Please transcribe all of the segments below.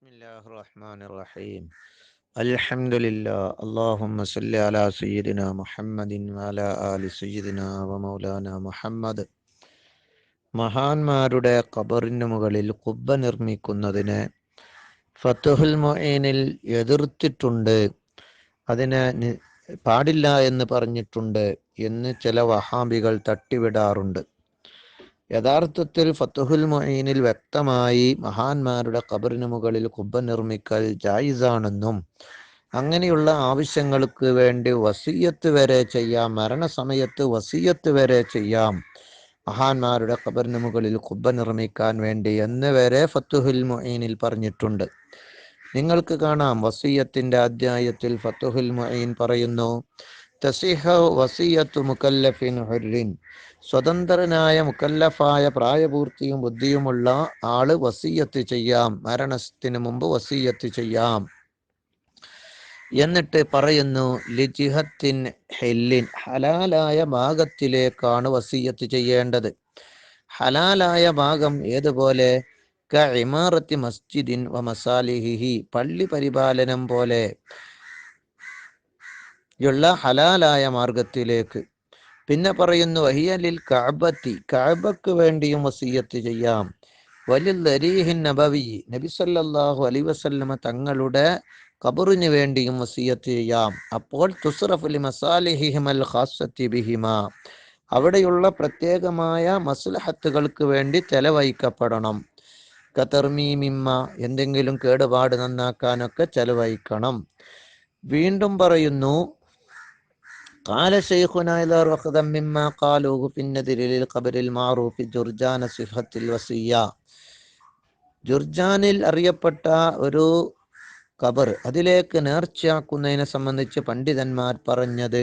بسم الله الرحمن الرحيم الحمد لله اللهم صل على سيدنا محمد وعلى آل سيدنا ومولانا മുഹമ്മദ് മഹാന്മാരുടെ ഖബറിന് മുകളിൽ കുബ്ബ നിർമ്മിക്കുന്നതിന് ഫത്തുഹുൽ മൊയ്നിൽ എതിർത്തിട്ടുണ്ട് അതിനെ നി- പാടില്ല എന്ന് പറഞ്ഞിട്ടുണ്ട് എന്ന് ചില വഹാബികൾ തട്ടിവിടാറുണ്ട് യഥാർത്ഥത്തിൽ ഫത്തുഹുൽ മൊയ്നിൽ വ്യക്തമായി മഹാന്മാരുടെ ഖബറിന് മുകളിൽ കുബ്ബ നിർമ്മിക്കൽ ജായിസാണെന്നും അങ്ങനെയുള്ള ആവശ്യങ്ങൾക്ക് വേണ്ടി വസീയത്ത് വരെ ചെയ്യാം മരണസമയത്ത് വസീയത്ത് വരെ ചെയ്യാം. മഹാന്മാരുടെ ഖബറിന് മുകളിൽ കുബ്ബ നിർമ്മിക്കാൻ വേണ്ടി എന്ന് വരെ ഫത്തുഹുൽ മൊയ്നിൽ പറഞ്ഞിട്ടുണ്ട്. നിങ്ങൾക്ക് കാണാം വസീയത്തിന്റെ അധ്യായത്തിൽ ഫത്തുഹുൽ മൊയ്ൻ പറയുന്നു തസിഹ വസീയത്ത് മുക്കല്ലഫിൻ സ്വതന്ത്രനായ മുക്കല്ലഫായ പ്രായപൂർത്തിയും ബുദ്ധിയുമുള്ള ആൾ വസീയത്ത് ചെയ്യാം. മരണത്തിന് മുമ്പ് വസീയത്ത് ചെയ്യാം. എന്നിട്ട് പറയുന്നു ലിജിഹത്തിൻ ഹെല്ലിൻ ഹലാലായ ഭാഗത്തിലേക്കാണ് വസീയത്ത് ചെയ്യേണ്ടത്. ഹലാലായ ഭാഗം ഏതുപോലെ? ക ഇമാറത്തി മസ്ജിദിൻ വ മസാലിഹിഹി പള്ളി പരിപാലനം പോലെ ഉള്ള ഹലാലായ മാർഗത്തിലേക്ക്. പിന്നെ പറയുന്നു അഹിയലിൽ കഅബത്തി കഅബക്ക് വേണ്ടിയും വസീയത്ത് ചെയ്യാം. വലിൽ അരീഹിൻ നബവി നബി സല്ലല്ലാഹു അലൈഹി വസല്ലമ തങ്ങളുടെ കബറിന് വേണ്ടിയും വസീയത്ത് ചെയ്യാം. അപ്പോൾ തുസ്റഫുലി മസാലിഹിഹിമൽ ഖാസത്തി ബിഹിമ. അവിടെയുള്ള പ്രത്യേകമായ മസ്ലഹത്തുകൾക്ക് വേണ്ടി ചെലവഴിക്കപ്പെടണം. കതർമീമിമ്മ എന്തെങ്കിലും കേടുപാട് നന്നാക്കാനൊക്കെ ചെലവഴിക്കണം. വീണ്ടും പറയുന്നു قال شيخنا إذا رخذا مما قالوه في النذر للقبر المعروف جرجان صحة الوصية ജുർജാനിൽ അറിയപ്പെട്ട ഒരു ഖബർ അതിലേക്ക് നേർച്ചയാക്കുന്നതിനെ സംബന്ധിച്ച് പണ്ഡിതന്മാർ പറഞ്ഞത്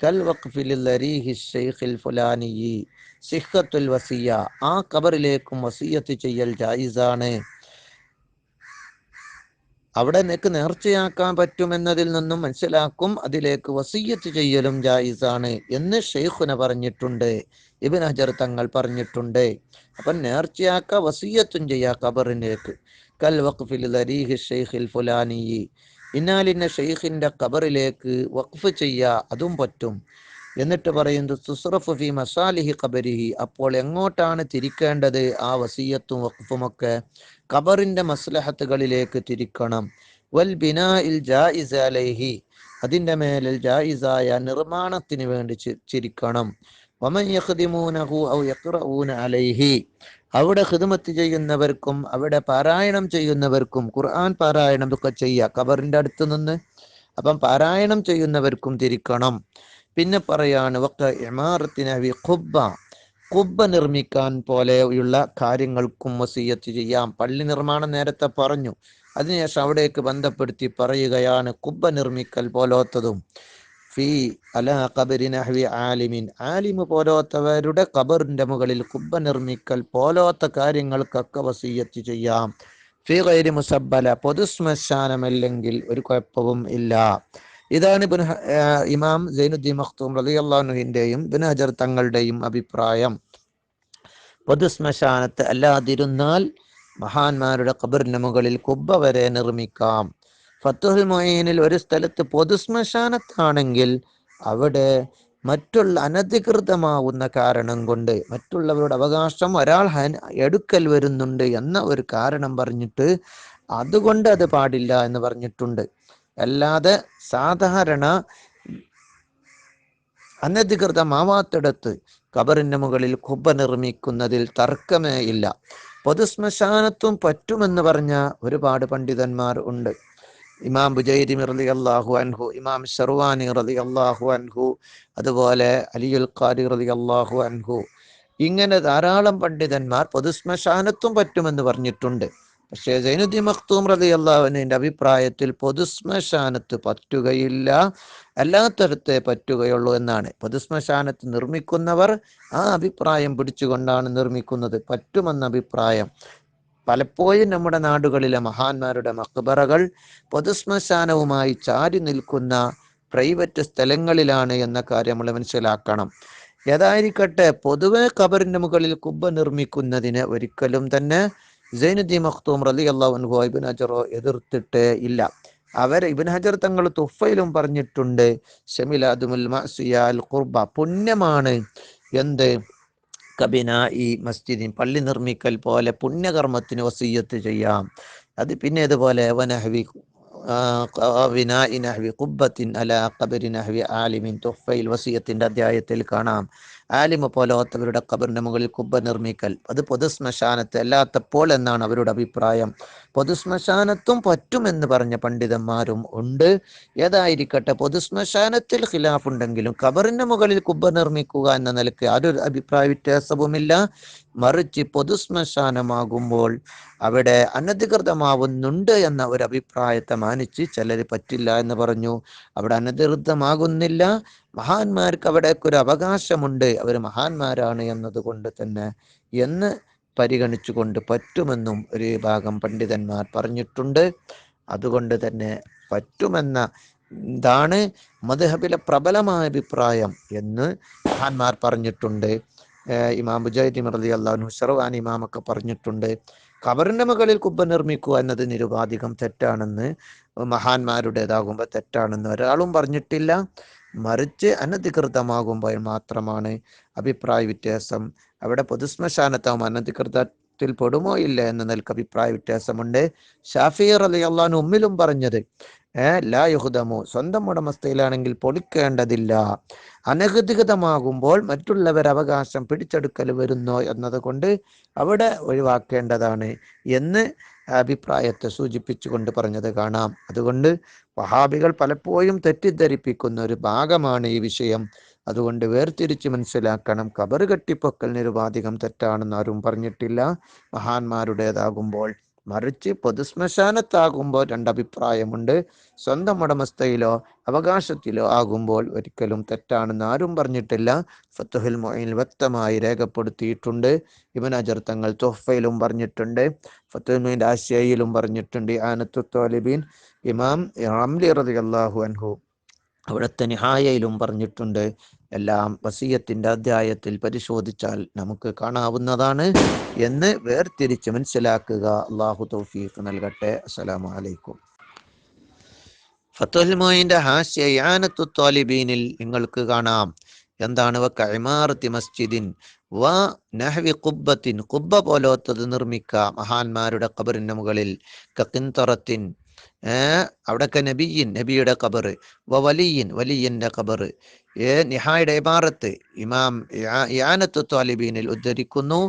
കൽ വഖഫിൽ ലരീഹി ശൈഖിൽ ഫുലാനിയി സിഹത്തുൽ വസിയ ആ ഖബറിലേക്കും വസിയത്ത് ചെയ്യൽ ജായിസാണ് അവിടെ നിനക്ക് നേർച്ചയാക്കാൻ പറ്റുമെന്നതിൽ നിന്നും മനസ്സിലാക്കും. അതിലേക്ക് വസീയത്ത് ചെയ്യലും ജായിസാണ് എന്ന് ഷെയ്ഖുന പറഞ്ഞിട്ടുണ്ട്. ഇബിൻ ഹജർ തങ്ങൾ പറഞ്ഞിട്ടുണ്ട്. അപ്പം നേർച്ചയാക്ക വസീയത്തും ചെയ്യാ ഖബറിലേക്ക്. കൽ വഖഫിൽ ദരീഹി ഷെയ്ഖിൽ ഫുലാനിയി ഇന്നാലിന്ന ഷെയ്ഖിന്റെ ഖബറിലേക്ക് വഖഫ് ചെയ്യാ അതും പറ്റും. എന്നിട്ട് പറയുന്നത് സുസ്റഫ് ഫി മസാലിഹി ഖബരിഹി. അപ്പോൾ എങ്ങോട്ടാണ് തിരിക്കേണ്ടത് ആ വസീയത്തും വഖഫുമൊക്കെ? ഖബറിന്റെ മസ്ലഹത്തുകളിലേക്ക് തിരിക്കണം. വൽ ബിനാ ഇൽ ജായിസ് അലൈഹി. അതിന്റെ മേലിൽ ജായിസായ നിർമ്മാണത്തിന് വേണ്ടി ചിരിക്കണം. വമൻ യഖ്ദിമൂനഹു ഔ യഖ്റഊന അലൈഹി. അവിടെ ഖിദ്മത്ത് ചെയ്യുന്നവർക്കും അവിടെ പാരായണം ചെയ്യുന്നവർക്കും ഖുർആൻ പാരായണം ഒക്കെ ചെയ്യുക ഖബറിന്റെ അടുത്ത് നിന്ന് അപ്പം പാരായണം ചെയ്യുന്നവർക്കും തിരിക്കണം. പിന്നെ പറയാണ് വക്ക ഇമാറത്തിന് ഖുബ്ബ. കുബ്ബ നിർമ്മിക്കാൻ പോലെയുള്ള കാര്യങ്ങൾക്കും വസീയത്ത് ചെയ്യാം. പള്ളി നിർമ്മാണം നേരത്തെ പറഞ്ഞു. അതിനുശേഷം അവിടേക്ക് ബന്ധപ്പെടുത്തി പറയുകയാണ് കുബ്ബ നിർമ്മിക്കൽ പോലോത്തതും ഫി അല ഖബരിനഹ്വി ആലിമിൻ. ആലിമ് പോലോത്തവരുടെ ഖബറിന്റെ മുകളിൽ കുബ്ബ നിർമ്മിക്കൽ പോലോത്ത കാര്യങ്ങൾക്കൊക്കെ വസീയത്ത് ചെയ്യാം. ഫി കൈരി മുസബ്ബല പൊതുശ്മശാനമല്ലെങ്കിൽ ഒരു കുഴപ്പവും ഇല്ല. ഇതാണ് ഇബ്നു ഇമാം സൈനുദ്ദീൻ മഖ്തൂം റളിയല്ലാഹുവിന്റെയും ഇബ്നു ഹജർ തങ്ങളുടെയും അഭിപ്രായം. പൊതുശ്മശാനത്ത് അല്ലാതിരുന്നാൽ മഹാന്മാരുടെ ഖബറിന് മുകളിൽ കുബ്ബ വരെ നിർമ്മിക്കാം. ഫത്തുഹുൽ മൊയ്നിൽ ഒരു സ്ഥലത്ത് പൊതുശ്മശാനത്താണെങ്കിൽ അവിടെ മറ്റുള്ള അനധികൃതമാവുന്ന കാരണം കൊണ്ട് മറ്റുള്ളവരുടെ അവകാശം ഒരാൾ എടുക്കൽ വരുന്നുണ്ട് എന്ന ഒരു കാരണം പറഞ്ഞിട്ട് അതുകൊണ്ട് അത് പാടില്ല എന്ന് പറഞ്ഞിട്ടുണ്ട്. അല്ലാതെ സാധാരണ അനധികൃതമാവാത്തിടത്ത് കബറിന് മുകളിൽ കുബ്ബ നിർമ്മിക്കുന്നതിൽ തർക്കമേ ഇല്ല. പൊതുശ്മശാനത്വം പറ്റുമെന്ന് പറഞ്ഞ ഒരുപാട് പണ്ഡിതന്മാർ ഉണ്ട്. ഇമാം ബുജൈരി റലി അള്ളാഹു അൻഹു ഇമാം ഷർവാനി റലി അള്ളാഹു അൻഹു അതുപോലെ അലിയുൽ ഖാരി റലി അള്ളാഹു അൻഹു. ഇങ്ങനെ ധാരാളം പണ്ഡിതന്മാർ പൊതുശ്മശാനത്വം പറ്റുമെന്ന് പറഞ്ഞിട്ടുണ്ട്. പക്ഷേ ജൈനുദ്ദി മഖ്തൂം റലി അള്ളാഹുവിന്റെ അഭിപ്രായത്തിൽ പൊതുശ്മശാനത്ത് പറ്റുകയില്ല. അല്ലാത്തടത്തെ പറ്റുകയുള്ളൂ എന്നാണ്. പൊതുശ്മശാനത്ത് നിർമ്മിക്കുന്നവർ ആ അഭിപ്രായം പിടിച്ചുകൊണ്ടാണ് നിർമ്മിക്കുന്നത്. പറ്റുമെന്ന അഭിപ്രായം. പലപ്പോഴും നമ്മുടെ നാടുകളിലെ മഹാന്മാരുടെ മക്ബറകൾ പൊതുശ്മശാനവുമായി ചാരി നിൽക്കുന്ന പ്രൈവറ്റ് സ്ഥലങ്ങളിലാണ് എന്ന കാര്യം നമ്മൾ മനസ്സിലാക്കണം. ഏതായിരിക്കട്ടെ പൊതുവെ കബറിന്റെ മുകളിൽ കുബ്ബ നിർമ്മിക്കുന്നതിന് ഒരിക്കലും തന്നെ സൈനുദ്ദീൻ മഖ്തൂം റലി അള്ളാഹു ഇബിൻ ഹജറോ എതിർത്തിട്ടേ ഇല്ല. അവർ ഇബിൻ ഹജർ തങ്ങൾ തുഫയിലും പറഞ്ഞിട്ടുണ്ട് ഖുർബ. പുണ്യമാണ്. എന്ത്? കബിന ഈ മസ്ജിദിൻ പള്ളി നിർമ്മിക്കൽ പോലെ പുണ്യകർമ്മത്തിന് വസീയത്ത് ചെയ്യാം. അത് പിന്നെ ഇതുപോലെ അല നഹവി ആലിമിൻ. തുഫയിൽ വസീയത്തിന്റെ അധ്യായത്തിൽ കാണാം. ആലിമ പോലാത്തവരുടെ ഖബറിന്റെ മുകളിൽ കുബ്ബ നിർമ്മിക്കൽ. അത് പൊതുശ്മശാനത്ത് അല്ലാത്തപ്പോൾ എന്നാണ് അവരുടെ അഭിപ്രായം. പൊതുശ്മശാനത്തും പറ്റുമെന്ന് പറഞ്ഞ പണ്ഡിതന്മാരും ഉണ്ട്. ഏതായിരിക്കട്ടെ പൊതുശ്മശാനത്തിൽ ഖിലാഫ് ഉണ്ടെങ്കിലും ഖബറിന്റെ മുകളിൽ കുബ്ബ നിർമ്മിക്കുക എന്ന നിലയ്ക്ക് അതൊരു അഭിപ്രായ വ്യത്യാസവുമില്ല. മറിച്ച് പൊതുശ്മശാനമാകുമ്പോൾ അവിടെ അനധികൃതമാവുന്നുണ്ട് എന്ന ഒരു അഭിപ്രായത്തെ മാനിച്ച് ചിലർ പറ്റില്ല എന്ന് പറഞ്ഞു. അവിടെ അനധികൃതമാകുന്നില്ല. മഹാന്മാർക്ക് അവിടേക്ക് ഒരു അവകാശമുണ്ട്. അവർ മഹാന്മാരാണ് എന്നതുകൊണ്ട് തന്നെ എന്ന് പരിഗണിച്ചുകൊണ്ട് പറ്റുമെന്നും ഒരു ഭാഗം പണ്ഡിതന്മാർ പറഞ്ഞിട്ടുണ്ട്. അതുകൊണ്ട് തന്നെ പറ്റുമെന്ന ഇതാണ് മദ്ഹബിലെ പ്രബലമായ അഭിപ്രായം എന്ന് മഹാന്മാർ പറഞ്ഞിട്ടുണ്ട്. ഇമാം ബുജൈദി റളി അള്ളാഹു ഷർവാൻ ഇമാമൊക്കെ പറഞ്ഞിട്ടുണ്ട്. കബറിന്റെ മുകളിൽ കുബ്ബ നിർമ്മിക്കുക എന്നത് നിരുപാധികം തെറ്റാണെന്ന് മഹാന്മാരുടേതാകുമ്പോൾ തെറ്റാണെന്ന് ഒരാളും പറഞ്ഞിട്ടില്ല. മറിച്ച് അനധികൃതമാകുമ്പോൾ മാത്രമാണ് അഭിപ്രായ വ്യത്യാസം. അവിടെ പൊതുശ്മശാനത്താവും അനധികൃതത്തിൽ പെടുമോ ഇല്ല എന്ന നിലയ്ക്ക് അഭിപ്രായ വ്യത്യാസമുണ്ട്. ഷാഫിയർ അലി അള്ളഹാൻ ഉമ്മിലും പറഞ്ഞത് ലാ യുഹുദമോ സ്വന്തം ഉടമസ്ഥയിലാണെങ്കിൽ പൊളിക്കേണ്ടതില്ല. അനധികൃതമാകുമ്പോൾ മറ്റുള്ളവർ അവകാശം പിടിച്ചെടുക്കൽ വരുന്നോ എന്നതുകൊണ്ട് അവിടെ ഒഴിവാക്കേണ്ടതാണ് എന്ന് അഭിപ്രായത്തെ സൂചിപ്പിച്ചുകൊണ്ട് പറഞ്ഞത് കാണാം. അതുകൊണ്ട് വഹാബികൾ പലപ്പോഴും തെറ്റിദ്ധരിപ്പിക്കുന്ന ഒരു ഭാഗമാണ് ഈ വിഷയം. അതുകൊണ്ട് വേർതിരിച്ച് മനസ്സിലാക്കണം. കബറ് കെട്ടിപ്പൊക്കൽ നിരുപാധികം തെറ്റാണെന്ന് ആരും പറഞ്ഞിട്ടില്ല. മഹാന്മാരുടേതാകുമ്പോൾ മറിച്ച് പൊതുശ്മശാനത്താകുമ്പോൾ രണ്ടഭിപ്രായമുണ്ട്. സ്വന്തം ഉടമസ്ഥയിലോ അവകാശത്തിലോ ആകുമ്പോൾ ഒരിക്കലും തെറ്റാണെന്ന് ആരും പറഞ്ഞിട്ടില്ല. ഫത്തുഹുൽ മൊയിൽ വ്യക്തമായി രേഖപ്പെടുത്തിയിട്ടുണ്ട്. ഇബൻ അജർ തങ്ങൾ തൊഫയിലും പറഞ്ഞിട്ടുണ്ട്. ഫത്തുഹുൽ മൊയിന്റെ ആശയയിലും പറഞ്ഞിട്ടുണ്ട്. ആനത്തു ഇമാം റതി അള്ളാഹു അൻഹു അവിടുത്തെ നിഹായയിലും പറഞ്ഞിട്ടുണ്ട്. എല്ലാം വസീയത്തിന്റെ അധ്യായത്തിൽ പരിശോധിച്ചാൽ നമുക്ക് കാണാവുന്നതാണ് എന്ന് വേർതിരിച്ച് മനസ്സിലാക്കുക. അള്ളാഹു തൗഫീഖ് നൽകട്ടെ. അസ്സലാമു അലൈക്കും. ഫത്തുൽ മോയിന്റെ ഹാസ്യ യാനത്തു ത്വാലിബീനിൽ നിങ്ങൾക്ക് കാണാം. എന്താണ്? കൈമാറത്തി മസ്ജിദിൻ വ നഹവി കുബ്ബത്തിൻ കുബ്ബ പോലോത്തത് നിർമ്മിക്കാം. മഹാന്മാരുടെ കബറിന് മുകളിൽ. കക്കിൻതറത്തിൻ അവിടൊക്കെ നബിയിൻ നബിയുടെ കബറ് വ വലിയൻ വലിയന്റെ ഖബറ്. ഏ നിഹായുടെ ഇമാറത്ത് ഇമാം യാനത്ത് ത്വാലിബീനിൽ ഉദ്ധരിക്കുന്നു.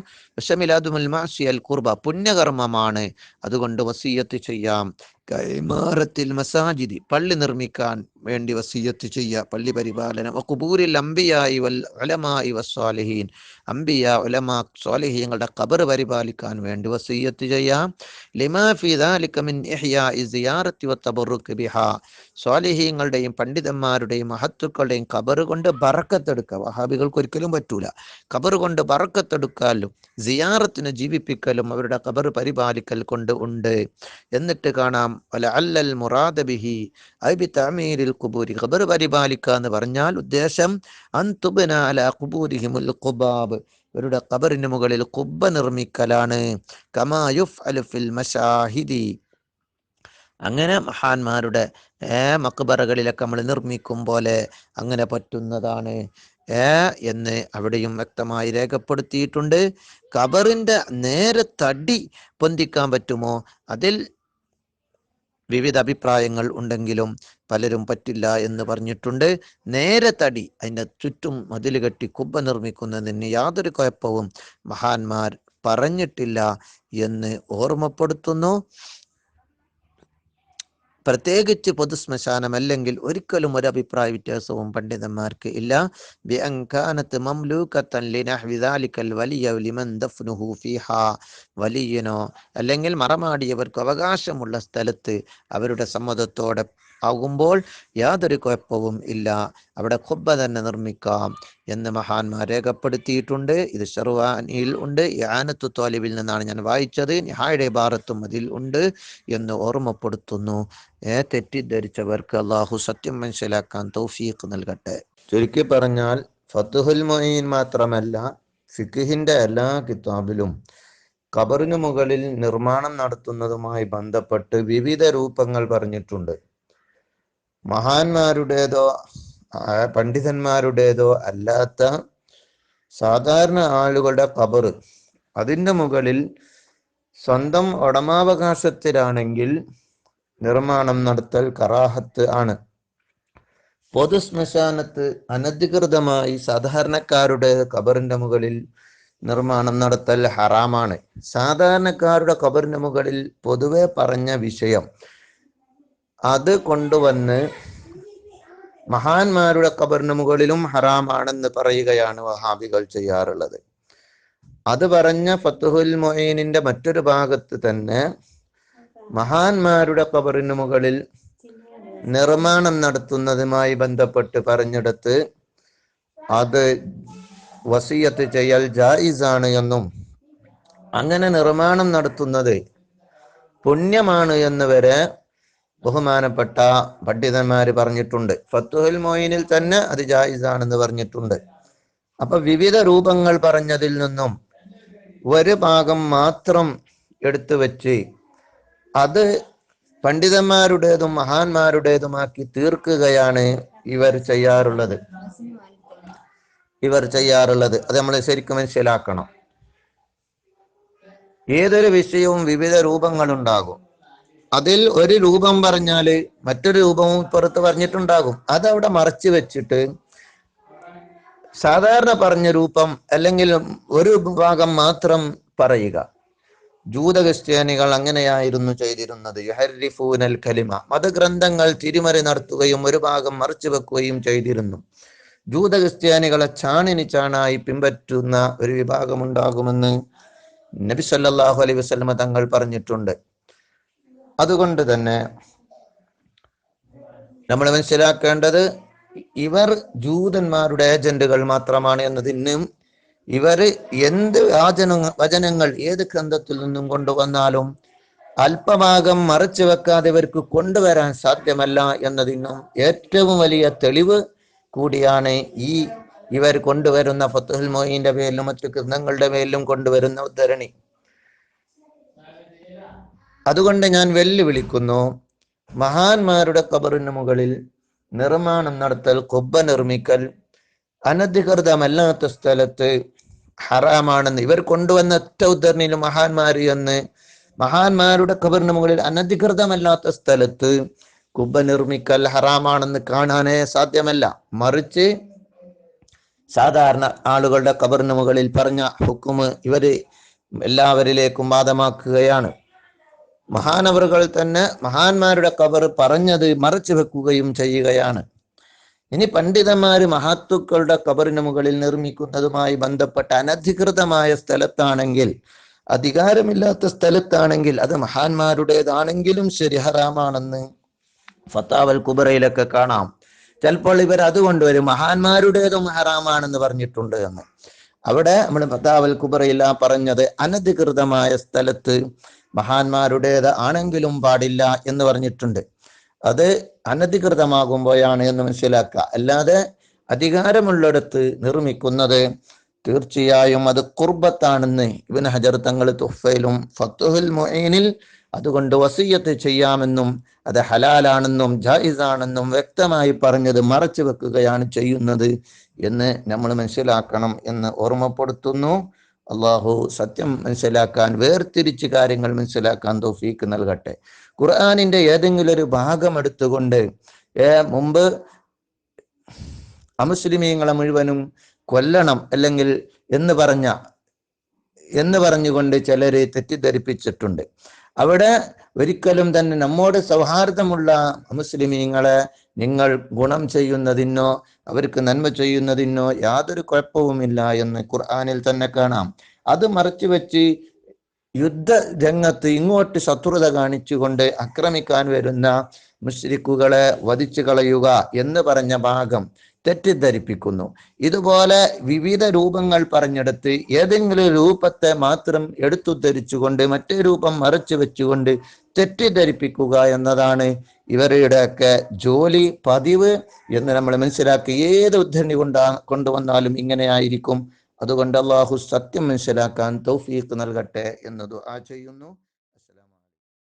കുർബ പുണ്യകർമ്മമാണ്. അതുകൊണ്ട് വസീയത്ത് ചെയ്യാം. കൈമാറത്തിൽ മസാജിദി പള്ളി നിർമ്മിക്കാൻ വേണ്ടി വസീയത്ത് ചെയ്യുക പള്ളി പരിപാലനം കുബൂരിൽ അമ്പിയായി വൽ ഉലമായി വസ്വാലഹീൻ അമ്പിയ ഉലമാ സ്വാലഹീങ്ങളുടെ ഖബർ പരിപാലിക്കാൻ വേണ്ടി വസീയത്ത് ചെയ്യാം. സ്വാലിഹീങ്ങളുടെയും പണ്ഡിതന്മാരുടെയും മഹത്തുക്കളുടെയും ഖബർ കൊണ്ട് ബറക്കത്തെടുക്കുക. വഹാബികൾക്ക് ഒരിക്കലും പറ്റൂല. ഖബർ കൊണ്ട് ബറക്കത്തെടുക്കാലും സിയാറത്തിന് ജീവിപ്പിക്കലും അവരുടെ ഖബർ പരിപാലിക്കൽ കൊണ്ട് ഉണ്ട്. എന്നിട്ട് കാണാം പരിപാലിക്കുക എന്ന് പറഞ്ഞാൽ ഉദ്ദേശം അല ഇവരുടെ ഖബറിന് മുകളിൽ കുബ്ബ നിർമ്മിക്കലാണ്. അങ്ങനെ മഹാന്മാരുടെ ഏ മക്ബറകളിലൊക്കെ നമ്മൾ നിർമ്മിക്കും പോലെ അങ്ങനെ പറ്റുന്നതാണ്. ഏ എന്ന് അവിടെയും വ്യക്തമായി രേഖപ്പെടുത്തിയിട്ടുണ്ട്. ഖബറിന്റെ നേരെ തടി പൊന്തിക്കാൻ പറ്റുമോ? അതിൽ വിവിധ അഭിപ്രായങ്ങൾ ഉണ്ടെങ്കിലും പലരും പറ്റില്ല എന്ന് പറഞ്ഞിട്ടുണ്ട്. നേരെ തടി അതിന്റെ ചുറ്റും മതിൽ കെട്ടി കുബ്ബ നിർമ്മിക്കുന്നതിന് യാതൊരു കുഴപ്പവും മഹാന്മാർ പറഞ്ഞിട്ടില്ല എന്ന് ഓർമ്മപ്പെടുത്തുന്നു. പ്രത്യേകിച്ച് പൊതുശ്മശാനം അല്ലെങ്കിൽ ഒരിക്കലും ഒരു അഭിപ്രായ വ്യത്യാസവും പണ്ഡിതന്മാർക്ക് ഇല്ല. വലിയ വലിയനോ അല്ലെങ്കിൽ മറമാടിയവർക്ക് അവകാശമുള്ള സ്ഥലത്ത് അവരുടെ സമ്മതത്തോടെ ആകുമ്പോൾ യാതൊരു കുഴപ്പവും ഇല്ല. അവിടെ ഖുബ്ബ തന്നെ നിർമ്മിക്കാം എന്ന് മഹാന്മാർ രേഖപ്പെടുത്തിയിട്ടുണ്ട്. ഇത് ഷെർവാനിയിൽ ഉണ്ട്. യാനത്തു തോലിബിൽ നിന്നാണ് ഞാൻ വായിച്ചത്. നിഹായുടെ ഭാരത്തും അതിൽ ഉണ്ട് എന്ന് ഓർമ്മപ്പെടുത്തുന്നു. ഏ തെറ്റിദ്ധരിച്ചവർക്ക് അള്ളാഹു സത്യം മനസ്സിലാക്കാൻ തൗഫീഖ് നൽകട്ടെ. ചുരുക്കി പറഞ്ഞാൽ ഫത്തുഹുൽ മൊയ്യീൻ മാത്രമല്ല ഫിഖിന്റെ എല്ലാ കിതാബിലും ഖബറിനു മുകളിൽ നിർമ്മാണം നടത്തുന്നതുമായി ബന്ധപ്പെട്ട് വിവിധ രൂപങ്ങൾ പറഞ്ഞിട്ടുണ്ട്. മഹാന്മാരുടേതോ പണ്ഡിതന്മാരുടേതോ അല്ലാത്ത സാധാരണ ആളുകളുടെ കബർ അതിന്റെ മുകളിൽ സ്വന്തം ഉടമാവകാശത്തിലാണെങ്കിൽ നിർമ്മാണം നടത്തൽ കറാഹത്ത് ആണ്. പൊതു ശ്മശാനത്ത് അനധികൃതമായി സാധാരണക്കാരുടെ കബറിന്റെ മുകളിൽ നിർമ്മാണം നടത്തൽ ഹറാമാണ്. സാധാരണക്കാരുടെ കബറിന്റെ മുകളിൽ പൊതുവെ പറഞ്ഞ വിഷയം അത് കൊണ്ടുവന്ന് മഹാന്മാരുടെ കബറിന് മുകളിലും ഹറാമാണെന്ന് പറയുകയാണ് വഹാബികൾ ചെയ്യാറുള്ളത്. അത് പറഞ്ഞ ഫത്തുഹുൽ മൊയ്നിന്റെ മറ്റൊരു ഭാഗത്ത് തന്നെ മഹാന്മാരുടെ കബറിന് മുകളിൽ നിർമ്മാണം നടത്തുന്നതുമായി ബന്ധപ്പെട്ട് പറഞ്ഞെടുത്ത് അത് വസീയത്ത് ചെയ്യൽ ജായിസാണ് എന്നും അങ്ങനെ നിർമ്മാണം നടത്തുന്നത് പുണ്യമാണ് എന്ന് വരെ ബഹുമാനപ്പെട്ട പണ്ഡിതന്മാർ പറഞ്ഞിട്ടുണ്ട്. ഫത്തുഹുൽ മൊയിനിൽ തന്നെ അത് ജായിസാണെന്ന് പറഞ്ഞിട്ടുണ്ട്. അപ്പൊ വിവിധ രൂപങ്ങൾ പറഞ്ഞതിൽ നിന്നും ഒരു ഭാഗം മാത്രം എടുത്തു വെച്ച് അത് പണ്ഡിതന്മാരുടേതും മഹാന്മാരുടേതുമാക്കി തീർക്കുകയാണ് ഇവർ ചെയ്യാറുള്ളത്. ഇവർ ചെയ്യാറുള്ളത്. അത് നമ്മൾ ശരിക്കും മനസ്സിലാക്കണം. ഏതൊരു വിഷയവും വിവിധ രൂപങ്ങളുണ്ടാകും. അതിൽ ഒരു രൂപം പറഞ്ഞാൽ മറ്റൊരു രൂപവും പുറത്ത് പറഞ്ഞിട്ടുണ്ടാകും. അതവിടെ മറച്ചു വെച്ചിട്ട് സാധാരണ പറഞ്ഞ രൂപം അല്ലെങ്കിൽ ഒരു ഭാഗം മാത്രം പറയുക. ജൂത ക്രിസ്ത്യാനികൾ അങ്ങനെയായിരുന്നു ചെയ്തിരുന്നത്. യുഹരിഫൂനൽ കലിമ. മതഗ്രന്ഥങ്ങൾ തിരിമറി നടത്തുകയും ഒരു ഭാഗം മറിച്ചു വെക്കുകയും ചെയ്തിരുന്നു. ജൂത ക്രിസ്ത്യാനികളെ ചാണിന് ചാണായി പിൻപറ്റുന്ന ഒരു വിഭാഗം ഉണ്ടാകുമെന്ന് നബി സല്ലാഹു അലൈഹി വസല്ലമ തങ്ങൾ പറഞ്ഞിട്ടുണ്ട്. അതുകൊണ്ട് തന്നെ നമ്മൾ മനസ്സിലാക്കേണ്ടത് ഇവർ ജൂതന്മാരുടെ ഏജന്റുകൾ മാത്രമാണ് എന്നതിനും ഇവർ എന്ത് വാചന വചനങ്ങൾ ഏത് ഗ്രന്ഥത്തിൽ നിന്നും കൊണ്ടുവന്നാലും അല്പഭാഗം മറച്ചു വെക്കാതെ ഇവർക്ക് കൊണ്ടുവരാൻ സാധ്യമല്ല എന്നതിനും ഏറ്റവും വലിയ തെളിവ് കൂടിയാണ് ഈ ഇവർ കൊണ്ടുവരുന്ന ഫത്തുൽ മൊയ്ന്റെ പേരിലും മറ്റു ഗ്രന്ഥങ്ങളുടെ പേരിലും കൊണ്ടുവരുന്ന ഉദ്ധരണി. അതുകൊണ്ട് ഞാൻ വെല്ലുവിളിക്കുന്നു. മഹാന്മാരുടെ കബറിന് മുകളിൽ നിർമ്മാണം നടത്തൽ കൊബ്ബ നിർമ്മിക്കൽ അനധികൃതമല്ലാത്ത സ്ഥലത്ത് ഹറാമാണെന്ന് ഇവർ കൊണ്ടുവന്ന ഒറ്റ ഉദ്ധരണിയിൽ മഹാന്മാർ എന്ന് മഹാന്മാരുടെ കബറിന് മുകളിൽ അനധികൃതമല്ലാത്ത സ്ഥലത്ത് കുബ്ബ നിർമ്മിക്കൽ ഹറാമാണെന്ന് കാണാനേ സാധ്യമല്ല. മറിച്ച് സാധാരണ ആളുകളുടെ കബറിന് മുകളിൽ പറഞ്ഞ ഹുക്കുമ് ഇവർ എല്ലാവരിലേക്കും വാദമാക്കുകയാണ്. മഹാനവറുകൾ തന്നെ മഹാന്മാരുടെ കബർ പറഞ്ഞത് മറച്ചു വെക്കുകയും ചെയ്യുകയാണ്. ഇനി പണ്ഡിതന്മാര് മഹാത്തുക്കളുടെ കബറിന് മുകളിൽ നിർമ്മിക്കുന്നതുമായി ബന്ധപ്പെട്ട അനധികൃതമായ സ്ഥലത്താണെങ്കിൽ അധികാരമില്ലാത്ത സ്ഥലത്താണെങ്കിൽ അത് മഹാന്മാരുടേതാണെങ്കിലും ശരി ഹറാമാണെന്ന് ഫത്താവൽ കുബറയിലൊക്കെ കാണാം. ചിലപ്പോൾ ഇവർ അത് കൊണ്ടുവരും മഹാന്മാരുടേതും ഹറാമാണെന്ന് പറഞ്ഞിട്ടുണ്ട് എന്ന്. അവിടെ നമ്മൾ ഫത്താവൽ കുബറയില പറഞ്ഞത് അനധികൃതമായ സ്ഥലത്ത് മഹാന്മാരുടേത് ആണെങ്കിലും പാടില്ല എന്ന് പറഞ്ഞിട്ടുണ്ട്. അത് അനധികൃതമാകുമ്പോഴാണ് എന്ന് മനസ്സിലാക്കുക. അല്ലാതെ അധികാരമുള്ളിടത്ത് നിർമ്മിക്കുന്നത് തീർച്ചയായും അത് കുർബത്താണെന്ന് ഇവൻ ഹജർ തങ്ങൾ തുഫയിലും ഫത്തുഹുൽ മൊയ്നിൽ അതുകൊണ്ട് വസീയത്ത് ചെയ്യാമെന്നും അത് ഹലാലാണെന്നും ജായിസാണെന്നും വ്യക്തമായി പറഞ്ഞത് മറച്ചു വെക്കുകയാണ് ചെയ്യുന്നത് എന്ന് നമ്മൾ മനസ്സിലാക്കണം എന്ന് ഓർമ്മപ്പെടുത്തുന്നു. അള്ളാഹു സത്യം മനസ്സിലാക്കാൻ വേർതിരിച്ച് കാര്യങ്ങൾ മനസ്സിലാക്കാൻ തോഫീക്ക് നൽകട്ടെ. ഖുർആാനിന്റെ ഏതെങ്കിലും ഒരു ഭാഗം എടുത്തുകൊണ്ട് മുമ്പ് അമുസ്ലിമീങ്ങളെ മുഴുവനും കൊല്ലണം അല്ലെങ്കിൽ എന്ന് പറഞ്ഞ എന്ന് പറഞ്ഞുകൊണ്ട് ചിലരെ തെറ്റിദ്ധരിപ്പിച്ചിട്ടുണ്ട്. അവിടെ ഒരിക്കലും തന്നെ നമ്മോട് സൗഹാർദ്ദമുള്ള മുസ്ലിമീങ്ങളെ നിങ്ങൾ ഗുണം ചെയ്യുന്നതിനോ അവർക്ക് നന്മ ചെയ്യുന്നതിനോ യാതൊരു കുഴപ്പവുമില്ല എന്ന് ഖുർആാനിൽ തന്നെ കാണാം. അത് മറച്ചു വെച്ച് യുദ്ധ രംഗത്ത് ഇങ്ങോട്ട് ശത്രുത കാണിച്ചുകൊണ്ട് ആക്രമിക്കാൻ വരുന്ന മുസ്ലിക്കുകളെ വധിച്ചു കളയുക എന്ന് പറഞ്ഞ ഭാഗം. തെറ്റിദ്ധരിപ്പിക്കുന്നു. ഇതുപോലെ വിവിധ രൂപങ്ങൾ പറഞ്ഞെടുത്ത് ഏതെങ്കിലും രൂപത്തെ മാത്രം എടുത്തുദ്ധരിച്ചുകൊണ്ട് മറ്റേ രൂപം മറച്ചു വെച്ചുകൊണ്ട് തെറ്റിദ്ധരിപ്പിക്കുക എന്നതാണ് ഇവരുടെയൊക്കെ ജോലി പതിവ് എന്ന് നമ്മൾ മനസ്സിലാക്കി. ഏത് ഉദ്ധരണി കൊണ്ടാ കൊണ്ടുവന്നാലും ഇങ്ങനെ ആയിരിക്കും. അതുകൊണ്ട് അള്ളാഹു സത്യം മനസ്സിലാക്കാൻ തൗഫീഖ് നൽകട്ടെ എന്ന് ആ ചെയ്യുന്നു.